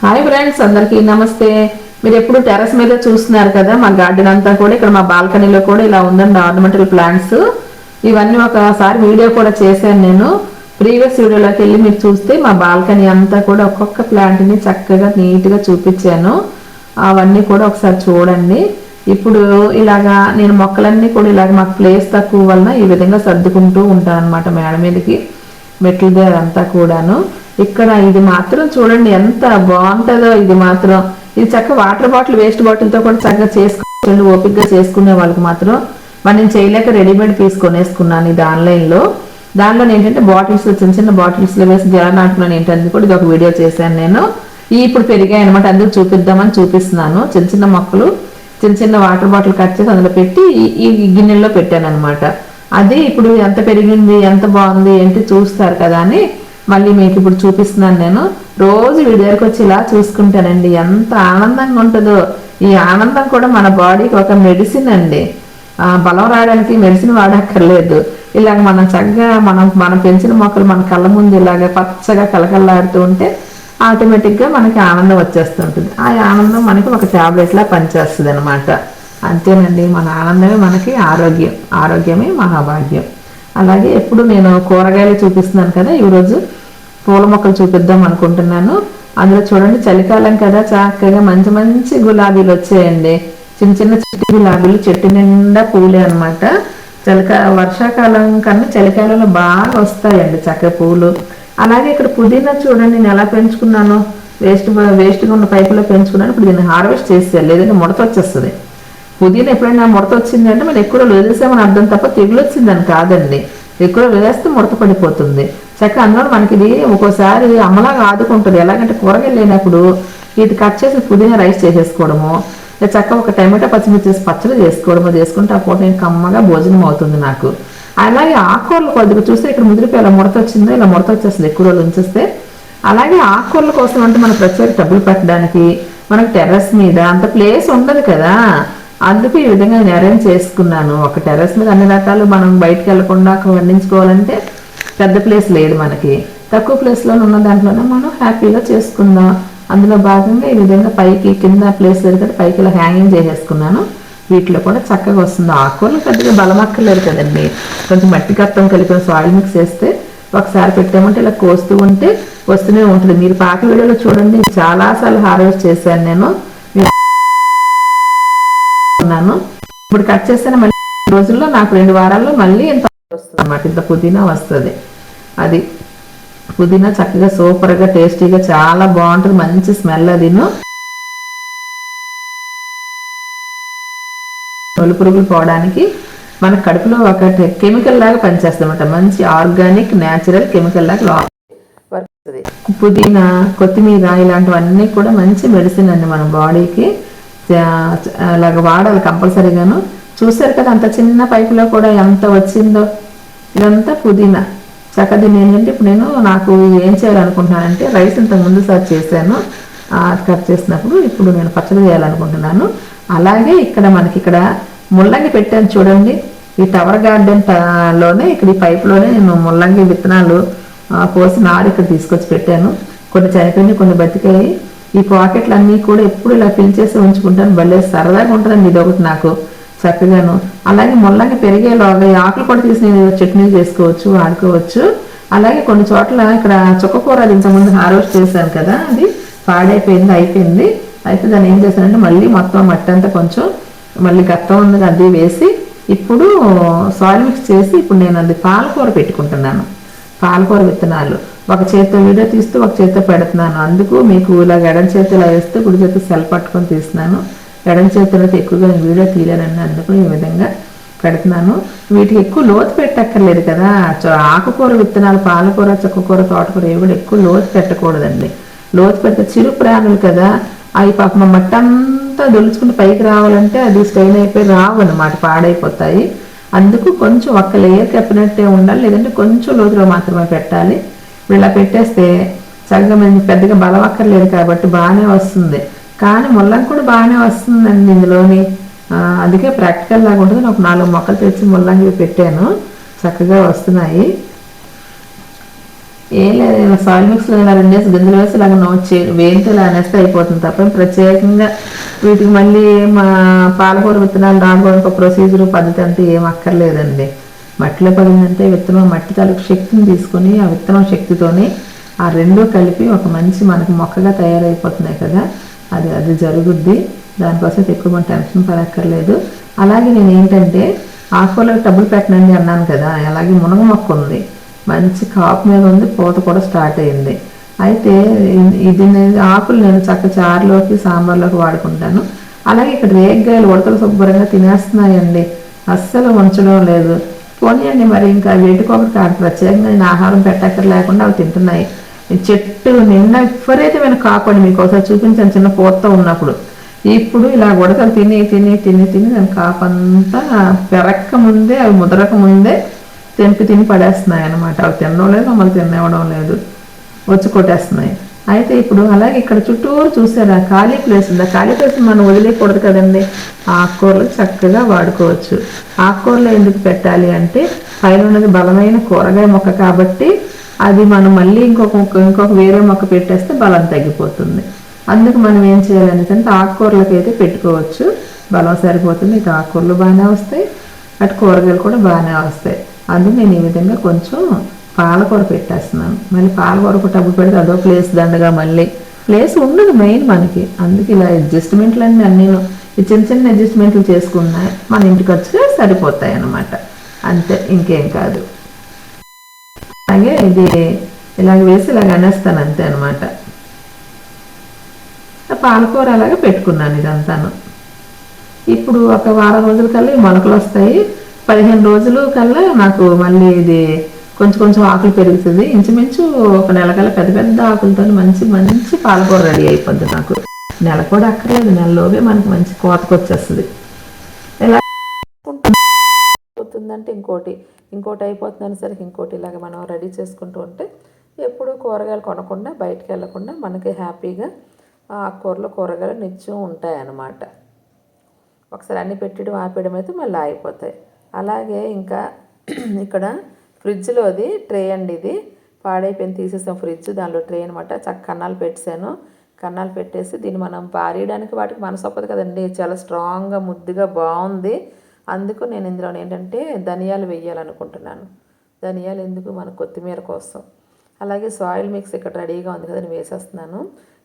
Hi friends అందరికీ నమస్తే. మీరు ఎప్పుడు టెర్రస్ మీద చూస్తున్నారు కదా మా గార్డెన్ అంతా కూడా ఇక్కడ మా బాల్కనీలో కూడా ఇలా ఉందండి ఆర్నమెంటల్ ప్లాంట్స్ ఇవన్నీ ఒకసారి వీడియో కూడా చేశాను నేను. ప్రీవియస్ వీడియోలోకి వెళ్ళి మీరు చూస్తే మా బాల్కనీ అంతా కూడా ఒక్కొక్క ప్లాంట్ని చక్కగా నీట్గా చూపించాను. అవన్నీ కూడా ఒకసారి చూడండి. ఇప్పుడు ఇలాగా నేను మొక్కలన్నీ కూడా ఇలాగ మాకు ప్లేస్ తక్కువ వలన ఈ విధంగా సర్దుకుంటూ ఉంటాను అనమాట మేడ మీదకి మెట్ల దగ్గర అంతా కూడాను. ఇక్కడ ఇది మాత్రం చూడండి ఎంత బాగుంటుందో ఇది మాత్రం. ఇది చక్కగా వాటర్ బాటిల్ వేస్ట్ బాటిల్తో కూడా చక్కగా చేసుకోండి ఓపిక్గా చేసుకునే వాళ్ళకి మాత్రం మరి నేను చేయలేక రెడీమేడ్ పీస్ కొనేసుకున్నాను ఇది ఆన్లైన్లో. దానిలో ఏంటంటే బాటిల్స్ చిన్న చిన్న బాటిల్స్లో వేసి జల నాటుకున్నాను ఏంటంటే కూడా ఇది ఒక వీడియో చేశాను నేను. ఈ ఇప్పుడు పెరిగాయి అనమాట అందుకు చూపిద్దామని చూపిస్తున్నాను. చిన్న చిన్న మొక్కలు చిన్న చిన్న వాటర్ బాటిల్ కట్ చేసి అందులో పెట్టి ఈ గిన్నెల్లో పెట్టాను అనమాట అది ఇప్పుడు ఎంత పెరిగింది ఎంత బాగుంది ఏంటి చూస్తారు కదా అని మళ్ళీ మీకు ఇప్పుడు చూపిస్తున్నాను నేను. రోజు వీడి వచ్చి ఇలా చూసుకుంటానండి. ఎంత ఆనందంగా ఉంటుందో. ఈ ఆనందం కూడా మన బాడీకి ఒక మెడిసిన్ అండి. బలం రావడానికి మెడిసిన్ వాడక్కర్లేదు. ఇలాగ మనం చక్కగా మనం మనం పెంచిన మొక్కలు మన కళ్ళ ముందు ఇలాగ పచ్చగా కలకల్లాడుతూ ఉంటే ఆటోమేటిక్గా మనకి ఆనందం వచ్చేస్తుంటుంది. ఆ ఆనందం మనకి ఒక ట్యాబ్లెట్లా పనిచేస్తుంది అనమాట అంతేనండి. మన ఆనందమే మనకి ఆరోగ్యం. ఆరోగ్యమే మహాభాగ్యం. అలాగే ఎప్పుడు నేను కూరగాయలు చూపిస్తున్నాను కదా ఈరోజు పూల మొక్కలు చూపిద్దాం అనుకుంటున్నాను. అందులో చూడండి చలికాలం కదా చక్కగా మంచి మంచి గులాబీలు వచ్చాయండి. చిన్న చిన్న చెట్టు గులాబీలు చెట్టు నిండా పూలే అనమాట చలికా వర్షాకాలం కన్నా చలికాలంలో బాగా వస్తాయండి చక్క పూలు. అలాగే ఇక్కడ పుదీనా చూడండి నేను ఎలా పెంచుకున్నాను. వేస్ట్ వేస్ట్గా ఉన్న పైపులో పెంచుకున్నాను. ఇప్పుడు దీన్ని హార్వెస్ట్ చేసేయాలి లేదంటే ముడత వచ్చేస్తుంది. పుదీనా ఎప్పుడైనా ముడత వచ్చింది అంటే మనం ఎక్కువ వదిలేసామని అర్థం తప్ప తెగులు వచ్చిందని కాదండి. ఎక్కువ వదిలేస్తే ముడత పడిపోతుంది. చక్కగా అందులో మనకి ఇది ఒక్కోసారి అమ్మలాగా ఆదుకుంటుంది. ఎలాగంటే కూరగాయలు లేనప్పుడు ఇది కట్ చేసి పుదీనా రైస్ చేసేసుకోవడము చక్కగా చక్క ఒక టమాటా పచ్చిమిర్చి చేసి పచ్చడి చేసుకోవడము చేసుకుంటే ఆ పూట నేను కమ్మగా భోజనం అవుతుంది నాకు. అలాగే ఆకుకూరలు కొద్దిగా చూస్తే ఇక్కడ ముదిరిపోయి ఇలా ముడత వచ్చిందో ఇలా ముడత వచ్చేస్తుంది ఎక్కువ రోజులు ఉంచేస్తే. అలాగే ఆకుకూరల కోసం అంటే మనం ప్రత్యేక డబ్బులు పెట్టడానికి మనకు టెర్రస్ మీద అంత ప్లేస్ ఉండదు కదా. అందుకు ఈ విధంగా నేను అరేంజ్ చేసుకున్నాను. ఒక టెర్రస్ మీద అన్ని రకాలు మనం బయటకు వెళ్ళకుండా వండించుకోవాలంటే పెద్ద ప్లేస్ లేదు మనకి. తక్కువ ప్లేస్లో ఉన్న దాంట్లోనే మనం హ్యాపీగా చేసుకుందాం. అందులో భాగంగా ఈ విధంగా పైకి కింద ప్లేస్ లేదు కదా పైకి ఇలా హ్యాంగింగ్ చేసేసుకున్నాను. వీటిలో కూడా చక్కగా వస్తుంది. ఆకుకూరలు పెద్దగా బలం కదండి. కొంచెం మట్టి కత్తం కలిపిన సాయిల్ మిక్స్ చేస్తే ఒకసారి పెట్టామంటే ఇలా కోస్తూ ఉంటే వస్తూనే ఉంటుంది. మీరు పాత వీడియోలో చూడండి. చాలాసార్లు హార్వెస్ట్ చేశాను నేను. ఇప్పుడు కట్ చేసిన మళ్ళీ రోజుల్లో నాకు రెండు వారాల్లో మళ్ళీ వస్తుంది. అనమాట ఇంత పుదీనా వస్తుంది. అది పుదీనా చక్కగా సూపర్గా టేస్టీగా చాలా బాగుంటుంది. మంచి స్మెల్ అదిను తొలి పురుగులు పోవడానికి మన కడుపులో ఒక కెమికల్ లాగా పనిచేస్తుంది మంచి ఆర్గానిక్ న్యాచురల్ కెమికల్ లాగా వస్తుంది. పుదీనా కొత్తిమీర ఇలాంటివన్నీ కూడా మంచి మెడిసిన్ అండి మన బాడీకి అలాగ వాడాలి కంపల్సరీగాను. చూసారు కదా అంత చిన్న పైపులో కూడా ఎంత వచ్చిందో? ఇదంతా పుదీనా. చక్కది ఏంటంటే ఇప్పుడు నేను నాకు ఏం చేయాలనుకుంటున్నానంటే రైస్ ఇంత ముందు సార్ చేశాను. కట్ చేసినప్పుడు ఇప్పుడు నేను పచ్చడి చేయాలనుకుంటున్నాను. అలాగే ఇక్కడ మనకి ఇక్కడ ముల్లంగి పెట్టాను చూడండి. ఈ టవర్ గార్డెన్లోనే ఇక్కడ ఈ పైపులోనే నేను ముల్లంగి విత్తనాలు కోసి నారు ఇక్కడ తీసుకొచ్చి పెట్టాను. కొన్ని చనిపోయినాయి కొన్ని బతికాయి. ఈ పాకెట్లు అన్నీ కూడా ఎప్పుడు ఇలా ఫిల్ చేసి ఉంచుకుంటాను. భలే సరదాగా ఉంటుందండి ఇది ఒకటి నాకు. చక్కగాను అలాగే ముల్లంగి పెరిగేలోగా ఆకులు కూడా తీసి చట్నీ చేసుకోవచ్చు వాడుకోవచ్చు. అలాగే కొన్ని చోట్ల ఇక్కడ చుక్కకూర అది ఇంతకుముందు హార్వెస్ట్ చేశాను కదా అది పాడైపోయింది అయిపోయింది. అయితే దాన్ని ఏం చేశానంటే మళ్ళీ మొత్తం మట్టి అంతా కొంచెం మళ్ళీ గత్తం ఉంది అది వేసి ఇప్పుడు సాయిల్ మిక్స్ చేసి ఇప్పుడు నేను అది పాలకూర పెట్టుకుంటున్నాను. పాలకూర విత్తనాలు. ఒక చేతితో వీడియో తీస్తూ ఒక చేతితో పెడుతున్నాను. అందుకు మీకు ఇలా ఎడం చేతిలో వేస్తూ వేస్తే కుడి చేతితో సెల్ పట్టుకొని తీస్తున్నాను. ఎడం చేతులతో ఎక్కువగా నేను వీడియో తీయలేనని అందుకు ఈ విధంగా పెడుతున్నాను. వీటికి ఎక్కువ లోతు పెట్టక్కర్లేదు కదా. చ- ఆకుకూర విత్తనాలు పాలకూర చుక్కకూర తోటకూర ఇవి కూడా ఎక్కువ లోతు పెట్టకూడదండి. లోతు పెడితే చిరు ప్రాణులు కదా. అవి పాపం మట్ట అంతా దొలుచుకుని పైకి రావాలంటే అది స్టైన్ అయిపోయి రావు అన్నమాట పాడైపోతాయి. అందుకు కొంచెం ఒక్క లేయర్ కప్పినట్టే ఉండాలి లేదంటే కొంచెం లోతులో మాత్రమే పెట్టాలి. ఇలా పెట్టేస్తే చక్కగా మేము పెద్దగా బలం అక్కర్లేదు కాబట్టి బాగానే వస్తుంది. కానీ ముల్లంగి కూడా బాగానే వస్తుందండి ఇందులోని. అందుకే ప్రాక్టికల్ లాగా ఉంటుంది. నేను ఒక నాలుగు మొక్కలు తెచ్చి ముల్లంగి పెట్టాను. చక్కగా వస్తున్నాయి. ఏం లేదు సాయిల్ మిక్స్లో ఇలా రెండేసి గింజలు వేసి ఇలాగ నోచి వేంతో ఇలా అనేస్తే అయిపోతుంది తప్ప ప్రత్యేకంగా వీటికి మళ్ళీ మా పాలకూర విత్తనాలు రానుకోవడానికి ఒక ప్రొసీజర్ పద్ధతి అంతా ఏం అక్కర్లేదండి. మట్టిలో పడిందంటే విత్తనం మట్టి తాలూకు శక్తిని తీసుకొని ఆ విత్తనం శక్తితోని ఆ రెండు కలిపి ఒక మంచి మనకు మొక్కగా తయారైపోతున్నాయి కదా. అది అది జరుగుద్ది. దానికోసం ఎక్కువ మనం టెన్షన్ పడక్కర్లేదు. అలాగే నేను ఏంటంటే ఆకుకూరలకు డబ్బులు పెట్టనండి అన్నాను కదా అలాగే మునగ మొక్క ఉంది. మంచి కాపు మీద ఉంది పూత కూడా స్టార్ట్ అయింది. అయితే ఇది నేను ఆకులు నేను చక్క చారులోకి సాంబార్లోకి వాడుకుంటాను. అలాగే ఇక్కడ రేగ్గాయలు ఉడతలు శుభ్రంగా తినేస్తున్నాయండి. అస్సలు ఉంచడం లేదు. పోనీయండి మరి ఇంకా వేటికొకటి ప్రత్యేకంగా నేను ఆహారం పెట్టక్కర్ లేకుండా అవి తింటున్నాయి. చెట్టు నిండా విపరీతమైన కాపండి మీకు ఒకసారి చూపించాను చిన్న పూతతో ఉన్నప్పుడు. ఇప్పుడు ఇలా ఉడతలు తిని తిని తిని తిని దాని కాపంతా పెరక్క ముందే అవి ముదరక ముందే తెంపి తిని పడేస్తున్నాయి అనమాట అవి తినడం లేదు మమ్మల్ని తినేవడం లేదు. వచ్చి కొట్టేస్తున్నాయి. అయితే ఇప్పుడు అలాగే ఇక్కడ చుట్టూరు చూసారా? ఖాళీ ప్లేస్ ఉంది? ఆ ఖాళీ ప్లేస్ మనం వదిలేయకూడదు కదండి. ఆకుకూరలు చక్కగా వాడుకోవచ్చు. ఆకుకూరలు ఎందుకు పెట్టాలి అంటే పైన ఉన్నది బలమైన కూరగాయ మొక్క కాబట్టి అది మనం మళ్ళీ ఇంకొక ఇంకొక వేరే మొక్క పెట్టేస్తే బలం తగ్గిపోతుంది. అందుకు మనం ఏం చేయాలి అంటే ఆకుకూరలకి అయితే పెట్టుకోవచ్చు. బలం సరిపోతుంది ఇటు ఆకుకూరలు బాగానే వస్తాయి. అటు కూరగాయలు కూడా బాగానే వస్తాయి. అందుకు నేను ఈ విధంగా కొంచెం పాలకూర పెట్టేస్తున్నాను. మళ్ళీ పాలకూర ఒక టబ్బు పెడితే అదో ప్లేస్ దండగా మళ్ళీ. ప్లేస్ ఉండదు మెయిన్ మనకి. అందుకు ఇలా అడ్జస్ట్మెంట్లు అన్నీ నేను ఈ చిన్న చిన్న అడ్జస్ట్మెంట్లు చేసుకున్నాయి మన ఇంటికి వచ్చి సరిపోతాయి అన్నమాట. అంతే ఇంకేం కాదు. అలాగే ఇది ఇలాగ వేసి ఇలాగ అనేస్తాను అంతే అనమాట పాలకూర అలాగే పెట్టుకున్నాను ఇదంతాను. ఇప్పుడు ఒక వారం రోజుల కల్లా మొలకలు వస్తాయి. పదిహేను రోజులు కల్లా నాకు మళ్ళీ ఇది కొంచెం కొంచెం ఆకులు పెరుగుతుంది. ఇంచుమించు ఒక నెల కల్లా పెద్ద పెద్ద ఆకులతో మంచి మంచి పాలకూర రెడీ అయిపోద్ది నాకు. నెల కూడా అక్కర్లేదు. నెలలోగే మనకి మంచి కోతకు వచ్చేస్తుంది ఎలా అయిపోతుందంటే ఇంకోటి. ఇంకోటి అయిపోతుంది అనేసరికి ఇంకోటి ఇలాగ మనం రెడీ చేసుకుంటూ ఉంటే ఎప్పుడూ కూరగాయలు కొనకుండా బయటకు వెళ్ళకుండా మనకి హ్యాపీగా ఆ కూరలో కూరగాయలు నిత్యం ఉంటాయి అన్నమాట ఒకసారి అన్ని పెట్టడం ఆపేయడం అయితే మళ్ళీ ఆగిపోతాయి. అలాగే ఇంకా ఇక్కడ ఫ్రిడ్జ్లోది ట్రే అండి ఇది. పాడైపోయింది తీసేసాం ఫ్రిడ్జ్ దానిలో ట్రే అనమాట చక్క కన్నాలు పెట్టాను కన్నాలు పెట్టేసి దీన్ని మనం పారేయడానికి వాటికి మనసొప్పదు కదండి. చాలా స్ట్రాంగ్గా ముద్దుగా బాగుంది. అందుకు నేను ఇందులో ఏంటంటే ధనియాలు వేయాలనుకుంటున్నాను. ధనియాలు ఎందుకు? మన కొత్తిమీర కోసం. అలాగే సాయిల్ మిక్స్ ఇక్కడ రెడీగా ఉంది కదా నేను వేసేస్తున్నాను.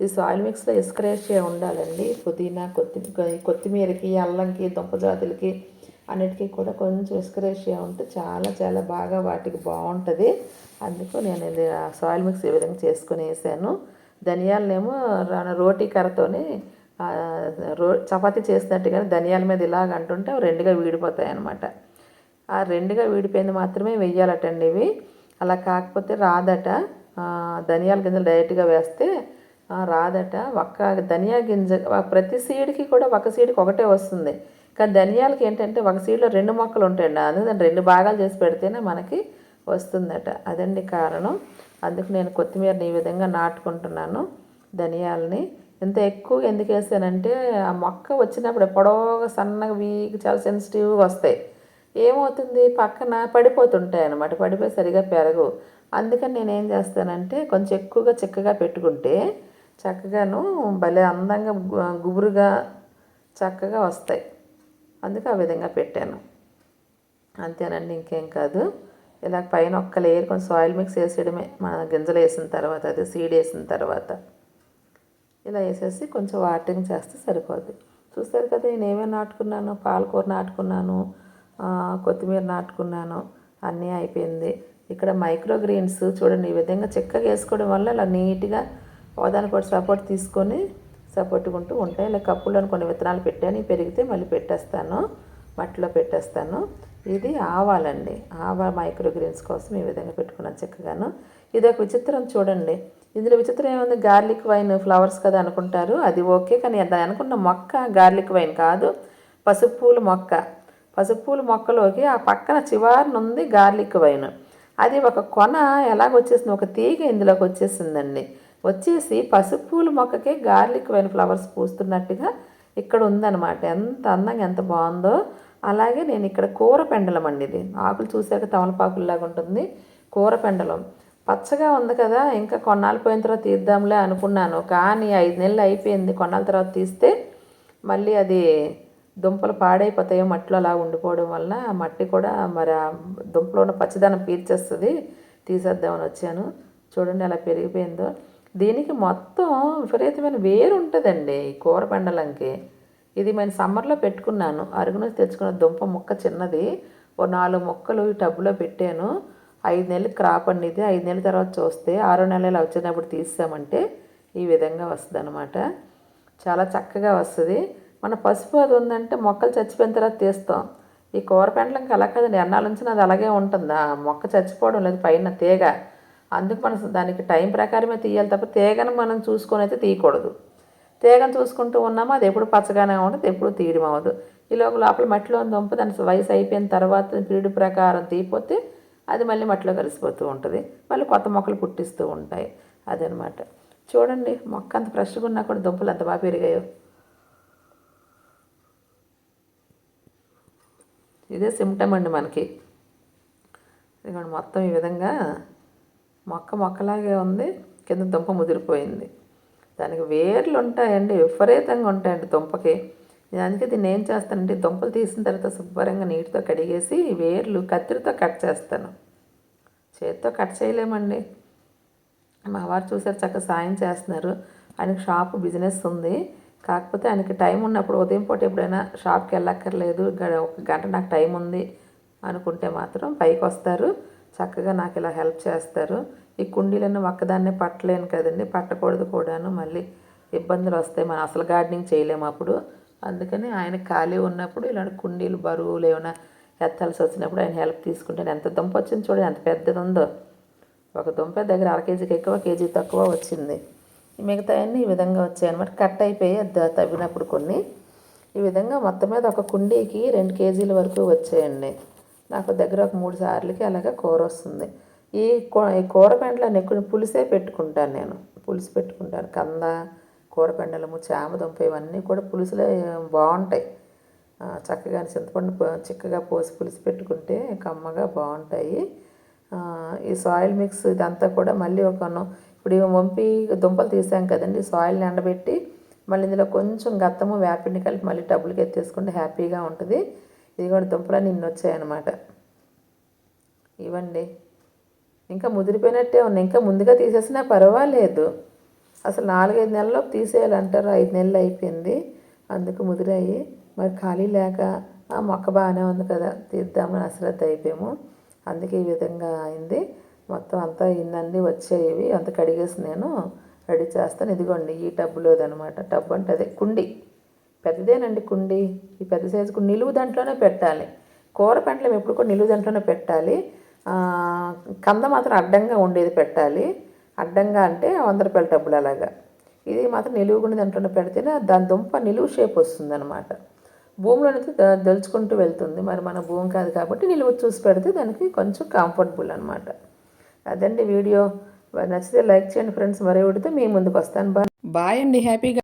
ఈ సాయిల్ మిక్స్లో ఇసుకరేషియా ఉండాలండి. పుదీనా కొత్తిమీర కొత్తిమీరకి అల్లంకి దుంపజాతులకి అన్నిటికీ కూడా కొంచెం ఇసుకరేషియా ఉంటే చాలా చాలా బాగా వాటికి బాగుంటుంది. అందుకు నేను ఇది సాయిల్ మిక్స్ ఈ విధంగా చేసుకుని వేసాను ధనియాలనేమో రోటీ కర్రతోనే రో చపాతీ చేసినట్టుగానే ధనియాల మీద ఇలాగ అంటుంటే అవి రెండుగా వీడిపోతాయి అన్నమాట. ఆ రెండుగా వీడిపోయింది మాత్రమే వెయ్యాలటండి ఇవి. అలా కాకపోతే రాదట. ధనియాల గింజలు డైరెక్ట్గా వేస్తే రాదట. ఒక్క ధనియా గింజ ప్రతి సీడ్కి కూడా ఒక సీడ్కి ఒకటే వస్తుంది. కానీ ధనియాలకి ఏంటంటే ఒక సీడ్లో రెండు మొక్కలు ఉంటాయండి. అందుకని రెండు భాగాలు చేసి పెడితేనే మనకి వస్తుందట. అదండి కారణం. అందుకు నేను కొత్తిమీరని ఈ విధంగా నాటుకుంటున్నాను. ధనియాలని ఇంత ఎక్కువ ఎందుకు వేసానంటే ఆ మొక్క వచ్చినప్పుడు పొడవుగా సన్నగా వీక్ చాలా సెన్సిటివ్గా వస్తాయి. ఏమవుతుంది? పక్కన పడిపోతుంటాయి అనమాట పడిపోయి సరిగా పెరగవు. అందుకని నేను ఏం చేస్తానంటే కొంచెం ఎక్కువగా చిక్కగా పెట్టుకుంటే చక్కగాను భలే అందంగా గుబురుగా చక్కగా వస్తాయి. అందుకే ఆ విధంగా పెట్టాను. అంతేనండి ఇంకేం కాదు. ఇలా పైన ఒక్క లేయర్ కొంచెం సాయిల్ మిక్స్ వేసేయడమే. మన గింజలు వేసిన తర్వాత అది సీడ్ వేసిన తర్వాత. ఇలా వేసేసి కొంచెం వాటరింగ్ చేస్తే సరిపోద్ది. చూస్తారు కదా నేను ఏమేమి నాటుకున్నాను? పాలకూర నాటుకున్నాను కొత్తిమీర నాటుకున్నాను అన్నీ అయిపోయింది. ఇక్కడ మైక్రో గ్రీన్స్ చూడండి ఈ విధంగా చిక్కగా వేసుకోవడం వల్ల ఇలా నీట్గా ఒకదానికొకటి సపోర్ట్ తీసుకొని సపోర్ట్కుంటూ ఉంటాయి. ఇలా కప్పులోని కొన్ని విత్తనాలు పెట్టాను పెరిగితే మళ్ళీ పెట్టేస్తాను మట్టిలో పెట్టేస్తాను. ఇది ఆవాలండి. ఆవా మైక్రో గ్రీన్స్ కోసం ఈ విధంగా పెట్టుకున్నాను చక్కగాను. ఇది ఒక విచిత్రం చూడండి. ఇందులో విచిత్రం ఏముంది గార్లిక్ వైన్ ఫ్లవర్స్ కదా అనుకుంటారు. అది ఓకే కానీ దాని అనుకున్న మొక్క గార్లిక్ వైన్ కాదు. పసుపు పూల మొక్క. పసుపు పూల మొక్కలోకి ఆ పక్కన చివరిన ఉంది గార్లిక్ వైన్. అది ఒక కొన ఎలాగొచ్చేసింది? ఒక తీగ ఇందులోకి వచ్చేసిందండి. వచ్చేసి పసుపు పూల మొక్కకే గార్లిక్ వైన్ ఫ్లవర్స్ పూస్తున్నట్టుగా ఇక్కడ ఉందన్నమాట. ఎంత అందంగా ఎంత బాగుందో. అలాగే నేను ఇక్కడ కూర పెండలం అండి ఇది. ఆకులు చూసాక తమలపాకుల్లాగా ఉంటుంది. కూర పెండలం. పచ్చగా ఉంది కదా ఇంకా కొన్నాళ్ళు పోయిన తర్వాత తీద్దాంలే అనుకున్నాను. కానీ ఐదు నెలలు అయిపోయింది. కొన్నాళ్ళ తర్వాత తీస్తే మళ్ళీ అది దుంపలు పాడైపోతాయో మట్టిలో అలా ఉండిపోవడం వల్ల మట్టి కూడా మరి ఆ దుంపలో ఉన్న పచ్చదనం పీల్చేస్తుంది. తీసేద్దామని వచ్చాను. చూడండి అలా పెరిగిపోయిందో. దీనికి మొత్తం విపరీతమైన వేరు ఉంటుందండి ఈ కూర పెండలంకి. ఇది నేను సమ్మర్లో పెట్టుకున్నాను. అరుగు నుంచి తెచ్చుకున్న దుంప ముక్క చిన్నది. ఓ నాలుగు మొక్కలు ఈ టబ్బులో పెట్టాను. ఐదు నెలలు క్రాప్ అండి ఇది ఐదు నెలల తర్వాత చూస్తే ఆరో నెలలు వచ్చినప్పుడు తీసామంటే ఈ విధంగా వస్తుంది అనమాట చాలా చక్కగా వస్తుంది. మన పసుపు అది ఉందంటే మొక్కలు చచ్చిపోయిన తర్వాత తీస్తాం. ఈ కూర పెంటలంకి అలా కదండి. ఎన్నాళ్ళ నుంచి అది అలాగే ఉంటుంది? ఆ మొక్క చచ్చిపోవడం లేదు పైన తీగ. అందుకు మనం దానికి టైం ప్రకారమే తీయాలి తప్ప తీగను మనం చూసుకొని అయితే తీయకూడదు. తీగను చూసుకుంటూ ఉన్నామో? అది ఎప్పుడు పచ్చగానే ఉంటుంది ఎప్పుడు తీయడం అవ్వదు. ఈ లోపల లోపల మట్టిలో దుంప దాని వయసు అయిపోయిన తర్వాత పీరియడ్ ప్రకారం తీయపోతే అది మళ్ళీ మట్టిలో కలిసిపోతూ ఉంటుంది. మళ్ళీ కొత్త మొక్కలు పుట్టిస్తూ ఉంటాయి. అదనమాట. చూడండి మొక్క అంత ఫ్రెష్గా ఉన్నా కూడా దుంపలు అంత బాగా పెరిగాయో. ఇదే సిమ్టమ్ అండి మనకి. ఇదిగోండి మొత్తం ఈ విధంగా మొక్క మొక్కలాగే ఉంది. కింద దుంప ముదిరిపోయింది. దానికి వేర్లు ఉంటాయండి విపరీతంగా ఉంటాయండి దుంపకి. నేను అందుకే దీన్ని ఏం చేస్తానంటే దుంపలు తీసిన తర్వాత శుభ్రంగా నీటితో కడిగేసి వేర్లు కత్తిరితో కట్ చేస్తాను. చేతితో కట్ చేయలేమండి. మా వారు చూసారు చక్కగా సాయం చేస్తున్నారు. ఆయనకి షాప్ బిజినెస్ ఉంది. కాకపోతే ఆయనకి టైం ఉన్నప్పుడు ఉదయం పూట ఎప్పుడైనా షాప్కి వెళ్ళక్కర్లేదు. గ- ఒక గంట నాకు టైం ఉంది అనుకుంటే మాత్రం పైకి వస్తారు. చక్కగా నాకు ఇలా హెల్ప్ చేస్తారు. ఈ కుండీలన్నీ ఒక్కదాన్నే పట్టలేను కదండి. పట్టకూడదు కూడాను. మళ్ళీ ఇబ్బందులు వస్తాయి. మనం అసలు గార్డెనింగ్ చేయలేము అప్పుడు. అందుకని ఆయన ఖాళీ ఉన్నప్పుడు ఇలాంటి కుండీలు బరువులు ఏమైనా ఎత్తాల్సి వచ్చినప్పుడు ఆయన హెల్ప్ తీసుకుంటాను ఎంత దుంప వచ్చింది చూడండి ఎంత పెద్దది ఉందో. ఒక దుంప దగ్గర అర కేజీకి ఎక్కువ కేజీ తక్కువ వచ్చింది. మిగతా అన్నీ ఈ విధంగా వచ్చాయన్నమాట. కట్ అయిపోయి తవ్వినప్పుడు కొన్ని. ఈ విధంగా మొత్తం మీద ఒక కుండీకి రెండు కేజీల వరకు వచ్చాయండి. నాకు దగ్గర ఒక మూడు సార్లకి అలాగా కూర వస్తుంది. ఈ కూ- ఈ కూర పెంటలో ఎక్కువ పులిసే పెట్టుకుంటాను నేను. పులుసు పెట్టుకుంటాను. కంద కూరపెండలము చామదుంప ఇవన్నీ కూడా పులుసులే బాగుంటాయి. చక్కగా చింతపండు చిక్కగా పోసి పులుసు పెట్టుకుంటే కమ్మగా బాగుంటాయి. ఈ సాయిల్ మిక్స్ ఇదంతా కూడా మళ్ళీ ఒక ఇప్పుడు వంపి దుంపలు తీసాం కదండి సాయిల్ని ఎండబెట్టి మళ్ళీ ఇందులో కొంచెం గత్తము వేపిండి కలిపి మళ్ళీ టబ్బులకి ఎత్తేసుకుంటే హ్యాపీగా ఉంటుంది. ఇది కూడా దుంపలు నిన్న వచ్చాయన్నమాట. ఇవ్వండి. ఇంకా ముదిరిపోయినట్టే ఉన్నాయి. ఇంకా ముందుగా తీసేసినా పర్వాలేదు. అసలు నాలుగైదు నెలల్లో తీసేయాలంటారు. ఐదు నెలలు అయిపోయింది. అందుకు ముదిరాయి. మరి ఖాళీ లేక ఆ మొక్క బాగానే ఉంది కదా తీద్దామని అశ్రద్ధ అయిపోయాము. అందుకే ఈ విధంగా అయింది. మొత్తం అంతా ఇన్నన్నీ వచ్చేవి. అంత కడిగేసి నేను రెడీ చేస్తాను. ఇదిగోండి ఈ టబ్బులోదనమాట టబ్బు అంటే అదే కుండి. పెద్దదేనండి కుండి. ఈ పెద్ద సైజుకు నిలువు దాంట్లోనే పెట్టాలి. కూర పెంటలు ఎప్పుడు కూడా నిలువు దాంట్లోనే పెట్టాలి. కంద మాత్రం అడ్డంగా ఉండేది పెట్టాలి. అడ్డంగా అంటే వంద రూపాయల డబ్బులు అలాగా. ఇది మాత్రం నిలువుగుండి దాంట్లో దాంట్లోనే పెడితేనే దాని దుంప నిలువు షేప్ వస్తుంది అనమాట భూమిలోనైతే దలుచుకుంటూ వెళ్తుంది. మరి మన భూమి కాదు కాబట్టి నిలువు చూసి పెడితే దానికి కొంచెం కంఫర్టబుల్ అనమాట అదండి వీడియో. నచ్చితే లైక్ చేయండి ఫ్రెండ్స్. మరే ఉడితే మీ ముందుకు వస్తాను. బా బాయ్ అండి. హ్యాపీగా